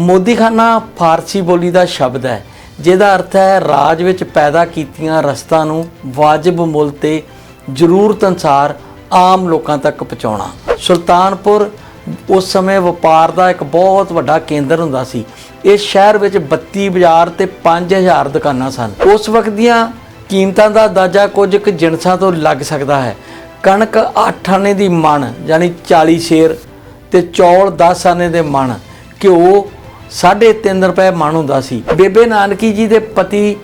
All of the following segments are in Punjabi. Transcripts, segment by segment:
ਮੋਦੀਖਾਨਾ ਫਾਰਸੀ ਬੋਲੀ ਦਾ ਸ਼ਬਦ ਹੈ, ਜਿਹਦਾ ਅਰਥ ਹੈ ਰਾਜ ਵਿੱਚ ਪੈਦਾ ਕੀਤੀਆਂ ਰਸਤਾਂ ਨੂੰ ਵਾਜਬ ਮੁੱਲ ਤੇ ਜ਼ਰੂਰਤ ਅਨਸਾਰ ਆਮ ਲੋਕਾਂ ਤੱਕ ਪਹੁੰਚਾਉਣਾ। ਸੁਲਤਾਨਪੁਰ ਉਸ ਸਮੇਂ ਵਪਾਰ ਦਾ ਇੱਕ ਬਹੁਤ ਵੱਡਾ ਕੇਂਦਰ ਹੁੰਦਾ ਸੀ। ਇਸ ਸ਼ਹਿਰ ਵਿੱਚ 32 ਬਾਜ਼ਾਰ ਤੇ 5000 ਦੁਕਾਨਾਂ ਸਨ। ਉਸ ਵਕਤ ਦੀਆਂ ਕੀਮਤਾਂ ਦਾ ਅੰਦਾਜ਼ਾ ਕੁਝ ਕੁ ਜਿਣਸਾਂ ਤੋਂ ਲੱਗ ਸਕਦਾ ਹੈ। ਕਣਕ 8 ਆਨੇ ਦੀ ਮਣ, ਯਾਨੀ 40 ਸ਼ੇਰ ਤੇ ਚੌਲ 10 ਆਨੇ ਦੇ ਮਣ, ਘਿਓ 3.5 ਰੁਪਏ ਮਣ ਹੁੰਦਾ ਸੀ। ਬੇਬੇ ਨਾਨਕੀ ਜੀ ਦੇ ਪਤੀ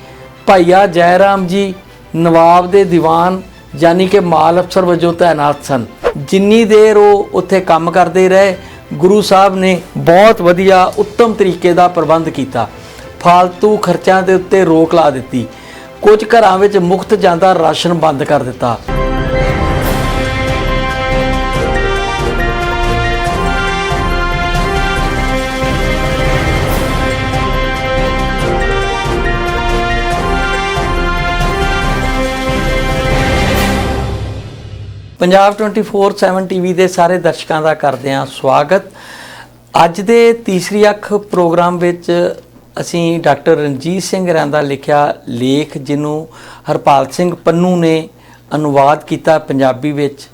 ਭਾਈਆ ਜੈ ਰਾਮ ਜੀ ਨਵਾਬ ਦੇ ਦੀਵਾਨ ਯਾਨੀ ਕਿ ਮਾਲ ਅਫਸਰ ਵਜੋਂ ਤਾਇਨਾਤ ਸਨ। ਜਿੰਨੀ ਦੇਰ ਉਹ ਉੱਥੇ ਕੰਮ ਕਰਦੇ ਰਹੇ, ਗੁਰੂ ਸਾਹਿਬ ਨੇ ਬਹੁਤ ਵਧੀਆ ਉੱਤਮ ਤਰੀਕੇ ਦਾ ਪ੍ਰਬੰਧ ਕੀਤਾ। ਫਾਲਤੂ ਖਰਚਿਆਂ ਦੇ ਉੱਤੇ ਰੋਕ ਲਾ ਦਿੱਤੀ। ਕੁਝ ਘਰਾਂ ਵਿੱਚ ਮੁਫਤ ਜਾਂਦਾ ਰਾਸ਼ਨ ਬੰਦ ਕਰ ਦਿੱਤਾ। ਪੰਜਾਬ 24/7 ਟੀਵੀ ਦੇ ਸਾਰੇ ਦਰਸ਼ਕਾਂ ਦਾ ਕਰਦੇ ਹਾਂ ਸਵਾਗਤ। ਅੱਜ ਦੇ ਤੀਸਰੀ ਅੱਖ ਪ੍ਰੋਗਰਾਮ ਵਿੱਚ ਅਸੀਂ ਡਾਕਟਰ ਰਣਜੀਤ ਸਿੰਘ ਰਾਂ ਲਿਖਿਆ ਲੇਖ ਜਿਹਨੂੰ ਹਰਪਾਲ ਸਿੰਘ ਪੰਨੂ ਨੇ ਅਨੁਵਾਦ ਕੀਤਾ ਪੰਜਾਬੀ ਵਿੱਚ।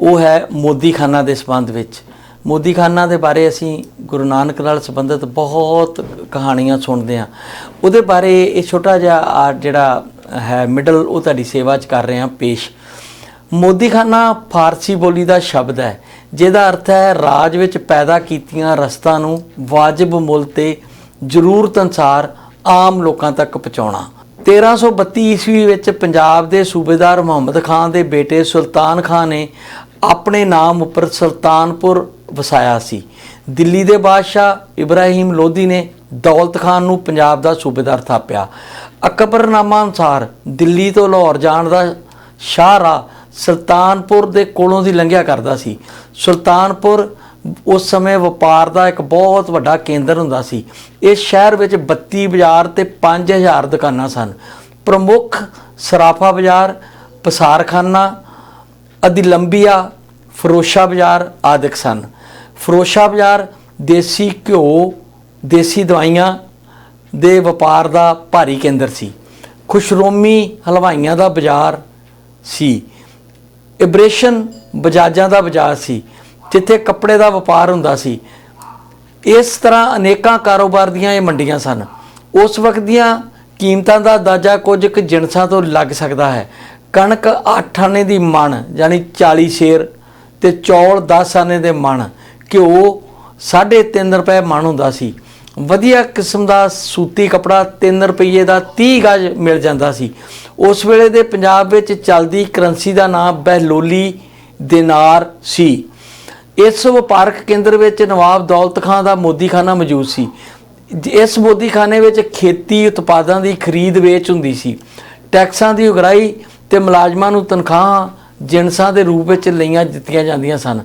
ਉਹ ਹੈ ਮੋਦੀਖਾਨਾ ਦੇ ਸੰਬੰਧ ਵਿੱਚ। ਮੋਦੀਖਾਨਾ ਦੇ ਬਾਰੇ ਅਸੀਂ ਗੁਰੂ ਨਾਨਕ ਨਾਲ ਸੰਬੰਧਿਤ ਬਹੁਤ ਕਹਾਣੀਆਂ ਸੁਣਦੇ ਹਾਂ। ਉਹਦੇ ਬਾਰੇ ਇਹ ਛੋਟਾ ਜਿਹਾ ਆ ਜਿਹੜਾ ਹੈ ਮਿਡਲ ਉਹ ਤੁਹਾਡੀ ਸੇਵਾ 'ਚ ਕਰ ਰਹੇ ਹਾਂ ਪੇਸ਼। ਮੋਦੀਖਾਨਾ ਫਾਰਸੀ ਬੋਲੀ ਦਾ ਸ਼ਬਦ ਹੈ, ਜਿਹਦਾ ਅਰਥ ਹੈ ਰਾਜ ਵਿੱਚ ਪੈਦਾ ਕੀਤੀਆਂ ਰਸਤਾਂ ਨੂੰ ਵਾਜਬ ਮੁੱਲ ਤੇ ਜ਼ਰੂਰਤ ਅਨਸਾਰ ਆਮ ਲੋਕਾਂ ਤੱਕ ਪਹੁੰਚਾਉਣਾ। 1332 ਈਸਵੀ ਵਿੱਚ ਪੰਜਾਬ ਦੇ ਸੂਬੇਦਾਰ ਮੁਹੰਮਦ ਖਾਨ ਦੇ ਬੇਟੇ ਸੁਲਤਾਨ ਖਾਨ ਨੇ ਆਪਣੇ ਨਾਮ ਉੱਪਰ ਸੁਲਤਾਨਪੁਰ ਵਸਾਇਆ ਸੀ। ਦਿੱਲੀ ਦੇ ਬਾਦਸ਼ਾਹ ਇਬਰਾਹੀਮ ਲੋਧੀ ਨੇ ਦੌਲਤ ਖਾਨ ਨੂੰ ਪੰਜਾਬ ਦਾ ਸੂਬੇਦਾਰ ਥਾਪਿਆ। ਅਕਬਰਨਾਮਾ ਅਨੁਸਾਰ ਦਿੱਲੀ ਤੋਂ ਲਾਹੌਰ ਜਾਣ ਦਾ ਸ਼ਾਹਰਾ ਸੁਲਤਾਨਪੁਰ ਦੇ ਕੋਲੋਂ ਦੀ ਲੰਘਿਆ ਕਰਦਾ ਸੀ। ਸੁਲਤਾਨਪੁਰ ਉਸ ਸਮੇਂ ਵਪਾਰ ਦਾ ਇੱਕ ਬਹੁਤ ਵੱਡਾ ਕੇਂਦਰ ਹੁੰਦਾ ਸੀ। ਇਸ ਸ਼ਹਿਰ ਵਿੱਚ 32 ਬਾਜ਼ਾਰ ਤੇ 5000 ਦੁਕਾਨਾਂ ਸਨ। ਪ੍ਰਮੁੱਖ ਸਰਾਫਾ ਬਾਜ਼ਾਰ, ਪਸਾਰਖਾਨਾ ਅਦਿਲੰਬੀਆ ਫਰੋਸ਼ਾ ਬਾਜ਼ਾਰ ਆਦਿਕ ਸਨ। ਫਰੋਸ਼ਾ ਬਾਜ਼ਾਰ ਦੇਸੀ ਘਿਓ, ਦੇਸੀ ਦਵਾਈਆਂ ਦੇ ਵਪਾਰ ਦਾ ਭਾਰੀ ਕੇਂਦਰ ਸੀ। ਖੁਸ਼ਰੋਮੀ ਹਲਵਾਈਆਂ ਦਾ ਬਾਜ਼ਾਰ ਸੀ। ਇਬਰੇਸ਼ਨ ਬਜਾਜਾਂ ਦਾ ਬਜਾਜ ਸੀ, ਜਿੱਥੇ ਕੱਪੜੇ ਦਾ ਵਪਾਰ ਹੁੰਦਾ ਸੀ। ਇਸ ਤਰ੍ਹਾਂ ਅਨੇਕਾਂ ਕਾਰੋਬਾਰ ਦੀਆਂ ਇਹ ਮੰਡੀਆਂ ਸਨ। ਉਸ ਵਕਤ ਦੀਆਂ ਕੀਮਤਾਂ ਦਾ ਅੰਦਾਜ਼ਾ ਕੁਝ ਕੁ ਜਿਣਸਾਂ ਤੋਂ ਲੱਗ ਸਕਦਾ ਹੈ। ਕਣਕ 8 ਆਨੇ ਦੀ ਮਣ, ਯਾਨੀ 40 ਸ਼ੇਰ ਤੇ ਚੌਲ 10 ਆਨੇ ਦੇ ਮਣ, ਘਿਓ 3.5 ਰੁਪਏ ਮਣ ਹੁੰਦਾ ਸੀ। ਵਧੀਆ ਕਿਸਮ ਦਾ ਸੂਤੀ ਕਪੜਾ 3 ਰੁਪਏ ਦਾ 30 ਗਜ ਮਿਲ ਜਾਂਦਾ ਸੀ। ਉਸ ਵੇਲੇ ਦੇ ਪੰਜਾਬ ਵਿੱਚ ਚੱਲਦੀ ਕਰੰਸੀ ਦਾ ਨਾਮ ਬਹਿਲੋਲੀ ਦਿਨਾਰ ਸੀ। ਇਸ ਵਪਾਰਕ ਕੇਂਦਰ ਵਿੱਚ ਨਵਾਬ ਦੌਲਤ ਖਾਨ ਦਾ ਮੋਦੀਖਾਨਾ ਮੌਜੂਦ ਸੀ। ਇਸ ਮੋਦੀਖਾਨੇ ਵਿੱਚ ਖੇਤੀ ਉਤਪਾਦਾਂ ਦੀ ਖਰੀਦ ਵੇਚ ਹੁੰਦੀ ਸੀ। ਟੈਕਸਾਂ ਦੀ ਉਗਰਾਈ ਤੇ ਮੁਲਾਜ਼ਮਾਂ ਨੂੰ ਤਨਖਾਹਾਂ, ਜਿਣਸਾਂ ਦੇ ਰੂਪ ਵਿੱਚ ਲਈਆਂ ਦਿੱਤੀਆਂ ਜਾਂਦੀਆਂ ਸਨ।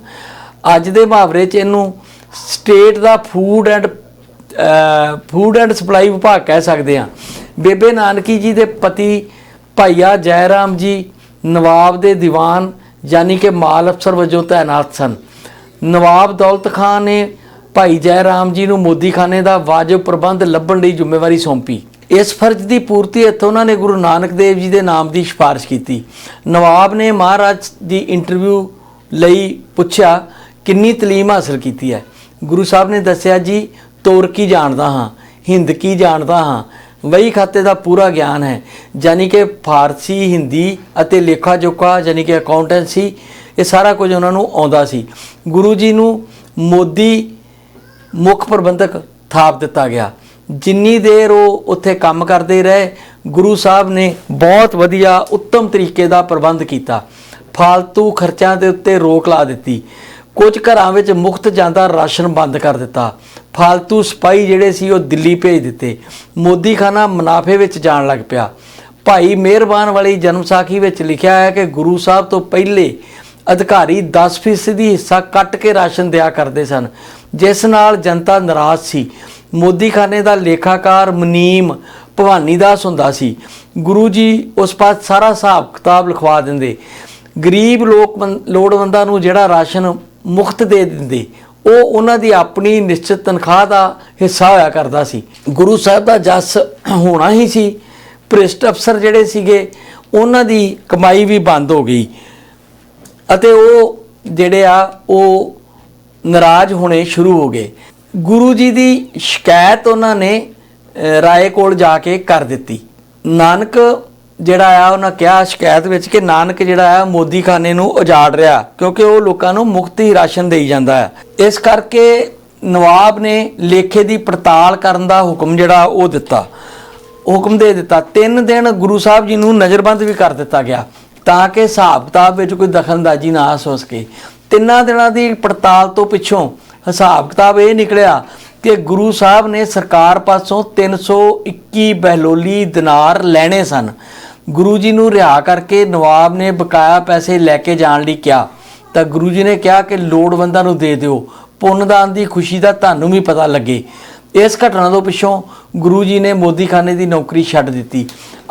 ਅੱਜ ਦੇ ਮੁਹਾਵਰੇ 'ਚ ਇਹਨੂੰ state the food and food and supply ਵਿਭਾਗ ਕਹਿ ਸਕਦੇ ਹਾਂ। ਬੇਬੇ ਨਾਨਕੀ ਜੀ ਦੇ ਪਤੀ ਭਾਈਆ ਜੈ ਰਾਮ ਜੀ ਨਵਾਬ ਦੇ ਦੀਵਾਨ ਯਾਨੀ ਕਿ ਮਾਲ ਅਫਸਰ ਵਜੋਂ ਤਾਇਨਾਤ ਸਨ। ਨਵਾਬ ਦੌਲਤ ਖਾਨ ਨੇ ਭਾਈ ਜੈ ਰਾਮ ਜੀ ਨੂੰ ਮੋਦੀਖਾਨੇ ਦਾ ਵਾਜਬ ਪ੍ਰਬੰਧ ਲੱਭਣ ਲਈ ਜ਼ਿੰਮੇਵਾਰੀ ਸੌਂਪੀ। ਇਸ ਫਰਜ਼ ਦੀ ਪੂਰਤੀ ਇੱਥੋਂ ਉਹਨਾਂ ਨੇ ਗੁਰੂ ਨਾਨਕ ਦੇਵ ਜੀ ਦੇ ਨਾਮ ਦੀ ਸਿਫਾਰਿਸ਼ ਕੀਤੀ। ਨਵਾਬ ਨੇ ਮਹਾਰਾਜ ਦੀ ਇੰਟਰਵਿਊ ਲਈ ਪੁੱਛਿਆ, ਕਿੰਨੀ ਤਾਲੀਮ ਹਾਸਲ ਕੀਤੀ ਹੈ? ਗੁਰੂ ਸਾਹਿਬ ਨੇ ਦੱਸਿਆ, ਜੀ ਤੁਰਕੀ ਜਾਣਦਾ ਹਾਂ, ਹਿੰਦ ਕੀ ਜਾਣਦਾ ਹਾਂ? ਵਹੀ ਖਾਤੇ ਦਾ ਪੂਰਾ ਗਿਆਨ ਹੈ। ਯਾਨੀ ਕਿ ਫਾਰਸੀ, ਹਿੰਦੀ ਅਤੇ ਲੇਖਾ ਜੋਖਾ ਯਾਨੀ ਕਿ ਅਕਾਊਂਟੈਂਸੀ ਇਹ ਸਾਰਾ ਕੁਝ ਉਹਨਾਂ ਨੂੰ ਆਉਂਦਾ ਸੀ। ਗੁਰੂ ਜੀ ਨੂੰ ਮੋਦੀ ਮੁੱਖ ਪ੍ਰਬੰਧਕ ਥਾਪ ਦਿੱਤਾ ਗਿਆ। ਜਿੰਨੀ ਦੇਰ ਉਹ ਉੱਥੇ ਕੰਮ ਕਰਦੇ ਰਹੇ, ਗੁਰੂ ਸਾਹਿਬ ਨੇ ਬਹੁਤ ਵਧੀਆ ਉੱਤਮ ਤਰੀਕੇ ਦਾ ਪ੍ਰਬੰਧ ਕੀਤਾ। ਫਾਲਤੂ ਖਰਚਿਆਂ ਦੇ ਉੱਤੇ ਰੋਕ ਲਾ ਦਿੱਤੀ। ਕੁਝ ਘਰਾਂ ਵਿੱਚ ਮੁਫਤ ਜਾਂਦਾ ਰਾਸ਼ਨ ਬੰਦ ਕਰ ਦਿੱਤਾ। ਫਾਲਤੂ ਸਪਾਈ ਜਿਹੜੇ ਸੀ ਉਹ ਦਿੱਲੀ ਭੇਜ ਦਿੱਤੇ। ਮੋਦੀਖਾਨਾ ਮੁਨਾਫੇ ਵਿੱਚ ਜਾਣ ਲੱਗ ਪਿਆ। ਭਾਈ ਮਿਹਰਬਾਨ ਵਾਲੀ ਜਨਮ ਸਾਖੀ ਵਿੱਚ ਲਿਖਿਆ ਹੈ ਕਿ ਗੁਰੂ ਸਾਹਿਬ ਤੋਂ ਪਹਿਲੇ ਅਧਿਕਾਰੀ 10% ਦੀ ਹਿੱਸਾ ਕੱਟ ਕੇ ਰਾਸ਼ਨ ਦਿਆ ਕਰਦੇ ਸਨ। ਜਿਸ ਨਾਲ ਜਨਤਾ ਨਾਰਾਜ਼ ਸੀ। ਮੋਦੀਖਾਨੇ ਦਾ ਲੇਖਾਕਾਰ ਮਨੀਮ ਭਵਾਨੀ ਦਾਸ ਹੁੰਦਾ ਸੀ। ਗੁਰੂ ਜੀ ਉਸ ਪਾਸ ਸਾਰਾ ਹਿਸਾਬ ਕਿਤਾਬ ਲਿਖਵਾ ਦਿੰਦੇ। ਗਰੀਬ ਲੋਕ ਲੋੜਵੰਦਾਂ ਨੂੰ ਜਿਹੜਾ ਰਾਸ਼ਨ ਮੁਫਤ ਦੇ ਦਿੰਦੇ। ਉਹ ਉਹਨਾਂ ਦੀ ਆਪਣੀ ਨਿਸ਼ਚਿਤ ਤਨਖਾਹ ਦਾ ਹਿੱਸਾ ਹੋਇਆ ਕਰਦਾ ਸੀ। ਗੁਰੂ ਸਾਹਿਬ ਦਾ ਜਸ ਹੋਣਾ ਹੀ ਸੀ। ਭ੍ਰਿਸ਼ਟ ਅਫਸਰ ਜਿਹੜੇ ਸੀਗੇ, ਉਹਨਾਂ ਦੀ ਕਮਾਈ ਵੀ ਬੰਦ ਹੋ ਗਈ। ਅਤੇ ਉਹ ਜਿਹੜੇ ਆ, ਉਹ ਨਾਰਾਜ਼ ਹੋਣੇ ਸ਼ੁਰੂ ਹੋ ਗਏ। ਗੁਰੂ ਜੀ ਦੀ ਸ਼ਿਕਾਇਤ ਉਹਨਾਂ ਨੇ ਰਾਏ ਕੋਲ ਜਾ ਕੇ ਕਰ ਦਿੱਤੀ। ਨਾਨਕ ਜਿਹੜਾ ਆ, ਉਹਨਾਂ ਕਿਹਾ ਸ਼ਿਕਾਇਤ ਵਿੱਚ ਕਿ ਨਾਨਕ ਜਿਹੜਾ ਆ ਮੋਦੀ ਖਾਨੇ ਨੂੰ ਉਜਾੜ ਰਿਹਾ, ਕਿਉਂਕਿ ਉਹ ਲੋਕਾਂ ਨੂੰ ਮੁਫਤ ਹੀ ਰਾਸ਼ਨ ਦੇਈ ਜਾਂਦਾ ਹੈ ਇਸ ਕਰਕੇ ਨਵਾਬ ਨੇ ਲੇਖੇ ਦੀ ਪੜਤਾਲ ਕਰਨ ਦਾ ਹੁਕਮ ਜਿਹੜਾ, ਉਹ ਦਿੱਤਾ। ਹੁਕਮ ਦੇ ਦਿੱਤਾ। ਤਿੰਨ ਦਿਨ ਗੁਰੂ ਸਾਹਿਬ ਜੀ ਨੂੰ ਨਜ਼ਰਬੰਦ ਵੀ ਕਰ ਦਿੱਤਾ ਗਿਆ, ਤਾਂ ਕਿ ਹਿਸਾਬ ਕਿਤਾਬ ਵਿੱਚ ਕੋਈ ਦਖਲਅੰਦਾਜ਼ੀ ਨਾ ਹੋ ਸਕੇ। ਤਿੰਨਾਂ ਦਿਨਾਂ ਦੀ ਪੜਤਾਲ ਤੋਂ ਪਿੱਛੋਂ ਹਿਸਾਬ ਕਿਤਾਬ ਇਹ ਨਿਕਲਿਆ ਕਿ ਗੁਰੂ ਸਾਹਿਬ ਨੇ ਸਰਕਾਰ ਪਾਸੋਂ 321 ਬਹਿਲੋਲੀ ਦਿਨਾਰ ਲੈਣੇ ਸਨ। ਗੁਰੂ ਜੀ ਨੂੰ ਰਿਹਾ ਕਰਕੇ ਨਵਾਬ ਨੇ ਬਕਾਇਆ ਪੈਸੇ ਲੈ ਕੇ ਜਾਣ ਲਈ ਕਿਹਾ। ਤਾਂ ਗੁਰੂ ਜੀ ਨੇ ਕਿਹਾ ਕਿ ਲੋੜਵੰਦਾਂ ਨੂੰ ਦੇ ਦਿਓ। ਪੁੰਨਦਾਨ ਦੀ ਖੁਸ਼ੀ ਦਾ ਤੁਹਾਨੂੰ ਵੀ ਪਤਾ ਲੱਗੇ। ਇਸ ਘਟਨਾ ਤੋਂ ਪਿੱਛੋਂ ਗੁਰੂ ਜੀ ਨੇ ਮੋਦੀਖਾਨੇ ਦੀ ਨੌਕਰੀ ਛੱਡ ਦਿੱਤੀ।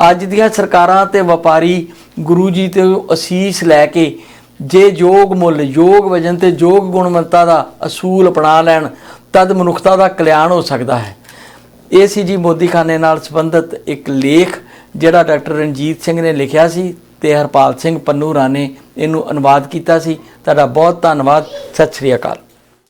ਅੱਜ ਦੀਆਂ ਸਰਕਾਰਾਂ ਤੇ ਵਪਾਰੀ ਗੁਰੂ ਜੀ ਤੇ ਅਸੀਸ ਲੈ ਕੇ ਜੇ ਯੋਗ ਮੁੱਲ, ਯੋਗ ਵਜਨ ਤੇ ਯੋਗ ਗੁਣਵੰਤਾ ਦਾ ਅਸੂਲ ਅਪਣਾ ਲੈਣ, ਤਦ ਮਨੁੱਖਤਾ ਦਾ ਕਲਿਆਣ ਹੋ ਸਕਦਾ ਹੈ। ਇਹ ਸੀ ਜੀ ਮੋਦੀਖਾਨੇ ਨਾਲ ਸੰਬੰਧਿਤ ਇੱਕ ਲੇਖ ਜਿਹੜਾ ਡਾਕਟਰ ਰਣਜੀਤ ਸਿੰਘ ਨੇ ਲਿਖਿਆ ਸੀ ਤੇ ਹਰਪਾਲ ਸਿੰਘ ਪੰਨੂਰਾ ਨੇ ਇਹਨੂੰ ਅਨੁਵਾਦ ਕੀਤਾ ਸੀ। ਤੁਹਾਡਾ ਬਹੁਤ ਧੰਨਵਾਦ। ਸਤਿ ਸ਼੍ਰੀ ਅਕਾਲ।